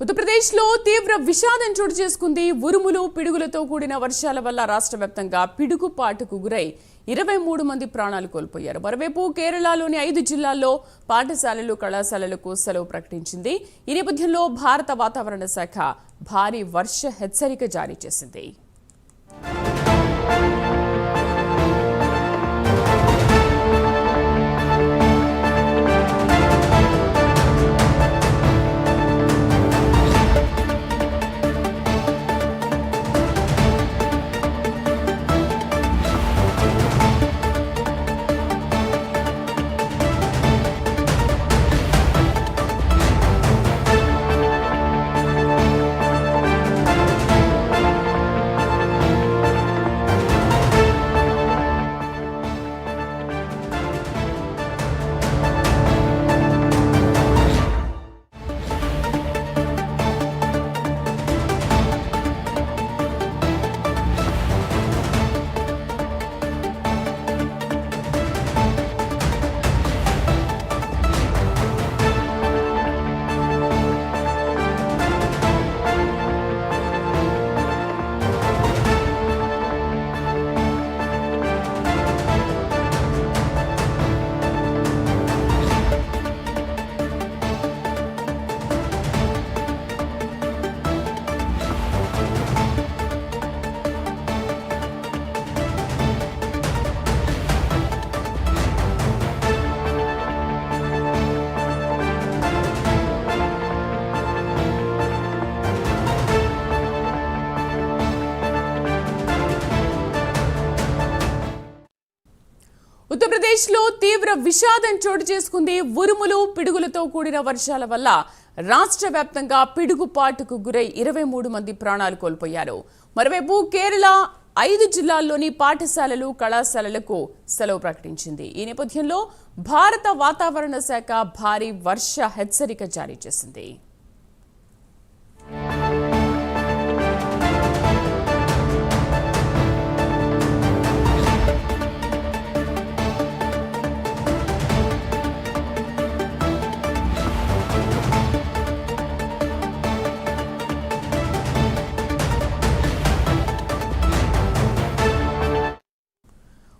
ఉత్తరప్రదేశ్లో తీవ్ర విషాదం చోటు చేసుకుంది. ఉరుములు పిడుగులతో కూడిన వర్షాల వల్ల రాష్ట్ర వ్యాప్తంగా పిడుగుపాటుకు గురై ఇరవై మూడు మంది ప్రాణాలు కోల్పోయారు. మరోవైపు కేరళలోని ఐదు జిల్లాల్లో పాఠశాలలు కళాశాలలకు సెలవు ప్రకటించింది. ఈ నేపథ్యంలో భారత వాతావరణ శాఖ భారీ వర్ష హెచ్చరిక జారీ చేసింది. ఉత్తరప్రదేశ్ తీవ్ర విషాదం చోటు చేసుకుంది. ఉరుములు పిడుగులతో కూడిన వర్షాల వల్ల రాష్ట్ర వ్యాప్తంగా పిడుగుపాటుకు గురై ఇరవై మూడు మంది ప్రాణాలు కోల్పోయారు. మరోవైపు కేరళ ఐదు జిల్లాల్లోని పాఠశాలలు కళాశాలలకు సెలవు ప్రకటించింది. ఈ నేపథ్యంలో భారత వాతావరణ శాఖ భారీ వర్ష హెచ్చరిక జారీ చేసింది.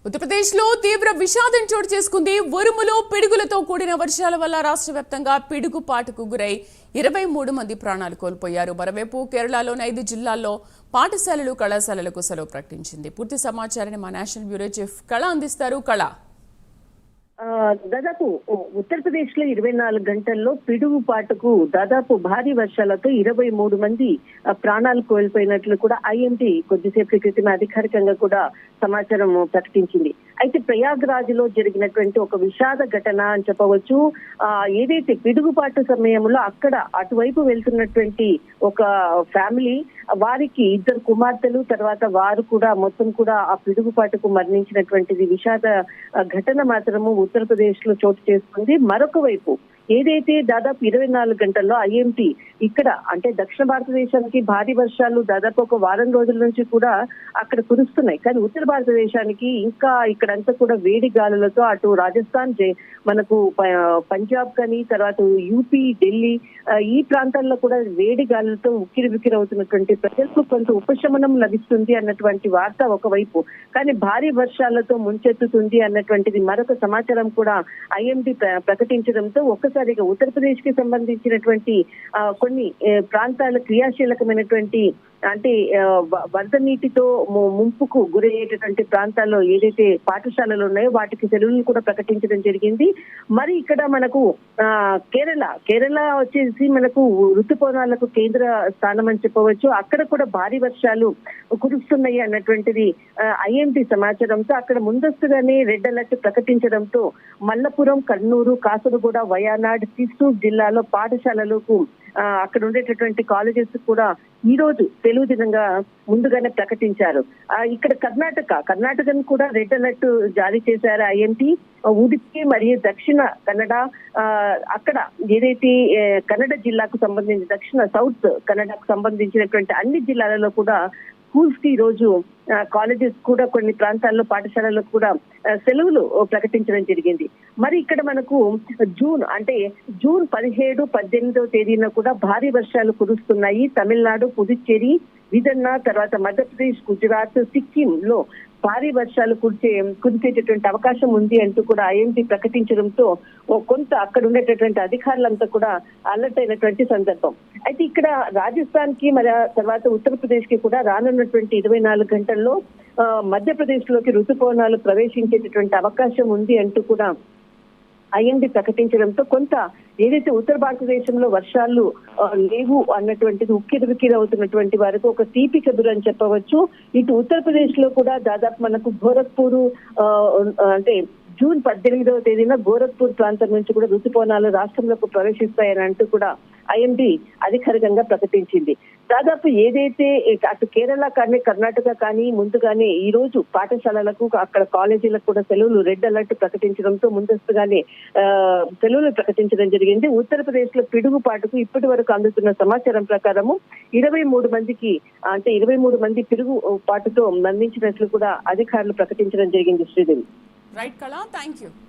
ఉత్తరప్రదేశ్లో తీవ్ర విషాదం చోటు చేసుకుంది. ఉరుములు పిడుగులతో కూడిన వర్షాల వల్ల రాష్ట్ర వ్యాప్తంగా పిడుగుపాటుకు గురై ఇరవై మూడు మంది ప్రాణాలు కోల్పోయారు. మరోవైపు కేరళలోని ఐదు జిల్లాల్లో పాఠశాలలు కళాశాలలకు సెలవు ప్రకటించింది. పూర్తి సమాచారాన్ని మా నేషనల్ బ్యూరో చీఫ్ కళ అందిస్తారు. కళ. దాదాపు ఉత్తరప్రదేశ్లో ఇరవై నాలుగు గంటల్లో పిడుగుపాటుకు దాదాపు భారీ వర్షాలతో ఇరవై మూడు మంది ప్రాణాలు కోల్పోయినట్లు కూడా ఐఎంటీ కొద్దిసేపటి క్రితం అధికారికంగా కూడా సమాచారం ప్రకటించింది. అయితే ప్రయాగ్రాజ్లో జరిగినటువంటి ఒక విషాద ఘటన అని చెప్పవచ్చు ఆ ఏదైతే పిడుగుపాటు సమయంలో అక్కడ అటువైపు వెళ్తున్నటువంటి ఒక ఫ్యామిలీ వారికి ఇద్దరు కుమార్తెలు తర్వాత వారు కూడా మొత్తం కూడా ఆ పిడుగుపాటుకు మరణించినటువంటిది విషాద ఘటన మాత్రము ఆంధ్రప్రదేశ్లో చోటు చేసుకుంది. మరొక వైపు ఏదైతే దాదాపు ఇరవై నాలుగు గంటల్లో ఐఎంటీ ఇక్కడ అంటే దక్షిణ భారతదేశానికి భారీ వర్షాలు దాదాపు ఒక వారం రోజుల నుంచి కూడా అక్కడ కురుస్తున్నాయి. కానీ ఉత్తర భారతదేశానికి ఇంకా ఇక్కడంతా కూడా వేడి గాలులతో అటు రాజస్థాన్ జే- మనకు ప- పంజాబ్ కానీ తర్వాత యూపీ ఢిల్లీ ఈ ప్రాంతాల్లో కూడా వేడి గాలులతో ఉక్కిరి బిక్కిరి అవుతున్నటువంటి ప్రజలకు కొంత ఉపశమనం లభిస్తుంది అన్నటువంటి వార్త ఒకవైపు. కానీ భారీ వర్షాలతో ముంచెత్తుతుంది అన్నటువంటిది మరొక సమాచారం కూడా ఐఎండి ప్రకటించడంతో ఒక్కసారిగా ఉత్తరప్రదేశ్కి సంబంధించినటువంటి కొన్ని ప్రాంతాల క్రియాశీలకమైనటువంటి అంటే వరద నీటితో ముంపుకు గురయ్యేటటువంటి ప్రాంతాల్లో ఏదైతే పాఠశాలలు ఉన్నాయో వాటికి సెలవులు కూడా ప్రకటించడం జరిగింది. మరి ఇక్కడ మనకు ఆ కేరళ కేరళ వచ్చేసి మనకు ఋతుపవనాలకు కేంద్ర స్థానం అని చెప్పవచ్చు. అక్కడ కూడా భారీ వర్షాలు కురుస్తున్నాయి అన్నటువంటిది ఐఎండి సమాచారంతో అక్కడ ముందస్తుగానే రెడ్ అలర్ట్ ప్రకటించడంతో మల్లపురం కర్నూలు కాసరగూడ వయానాడ్ చిత్తూరు జిల్లాలో పాఠశాలలకు అక్కడ ఉండేటటువంటి కాలేజెస్ కూడా ఈ రోజు తెలుగు దినంగా ముందుగానే ప్రకటించారు. ఆ, ఇక్కడ కర్ణాటక కర్ణాటకను కూడా రెడ్ అలర్ట్ జారీ చేశారు ఐఎంటీ ఉడిపి మరియు దక్షిణ కన్నడ ఆ, అక్కడ ఏదైతే కన్నడ జిల్లాకు సంబంధించి దక్షిణ సౌత్ కన్నడకు సంబంధించినటువంటి అన్ని జిల్లాలలో కూడా స్కూల్స్కి ఈ రోజు కాలేజెస్ కూడా కొన్ని ప్రాంతాల్లో పాఠశాలల్లో కూడా సెలవులు ప్రకటించడం జరిగింది. మరి ఇక్కడ మనకు జూన్ అంటే జూన్ పదిహేడు పద్దెనిమిదవ తేదీన కూడా భారీ వర్షాలు కురుస్తున్నాయి. తమిళనాడు పుదుచ్చేరి విదన్న తర్వాత మధ్యప్రదేశ్ గుజరాత్ సిక్కిం లో భారీ వర్షాలు కురిచే కురిసేటటువంటి అవకాశం ఉంది అంటూ కూడా ఐఎండీ ప్రకటించడంతో ఓ కొంత అక్కడ ఉండేటటువంటి అధికారులంతా కూడా అలర్ట్ అయినటువంటి సందర్భం. అయితే ఇక్కడ రాజస్థాన్కి మరి తర్వాత ఉత్తరప్రదేశ్కి కూడా రానున్నటువంటి ఇరవై నాలుగు గంటల్లో ఆ, మధ్యప్రదేశ్లోకి రుతుపవనాలు ప్రవేశించేటటువంటి అవకాశం ఉంది అంటూ కూడా ఐఎండీ ప్రకటించడంతో కొంత ఏదైతే ఉత్తర భారతదేశంలో వర్షాలు లేవు అన్నటువంటిది ఉక్కిరి అవుతున్నటువంటి వారికి ఒక తీపి కబురు అని చెప్పవచ్చు. ఇటు ఉత్తరప్రదేశ్లో కూడా దాదాపు మనకు గోరఖ్పూర్ ఆ, అంటే జూన్ పద్దెనిమిదవ తేదీన గోరఖ్పూర్ ప్రాంతం నుంచి కూడా ఋతుపవనాలు రాష్ట్రంలోకి ప్రవేశిస్తాయని అంటూ కూడా ఐఎండి అధికారికంగా ప్రకటించింది. దాదాపు ఏదైతే అటు కేరళ కానీ కర్ణాటక కానీ ముందుగానే ఈ రోజు పాఠశాలలకు అక్కడ కాలేజీలకు కూడా సెలవులు రెడ్ అలర్ట్ ప్రకటించడంతో ముందస్తుగానే ఆ, సెలవులు ప్రకటించడం జరిగింది. ఉత్తరప్రదేశ్లో పిడుగుపాటుకు ఇప్పటి వరకు అందుతున్న సమాచారం ప్రకారము ఇరవై మూడు మందికి అంటే ఇరవై మూడు మంది పిడుగు పాటుతో మరణించినట్లు కూడా అధికారులు ప్రకటించడం జరిగింది Sridevi. Right, Kala? Thank you.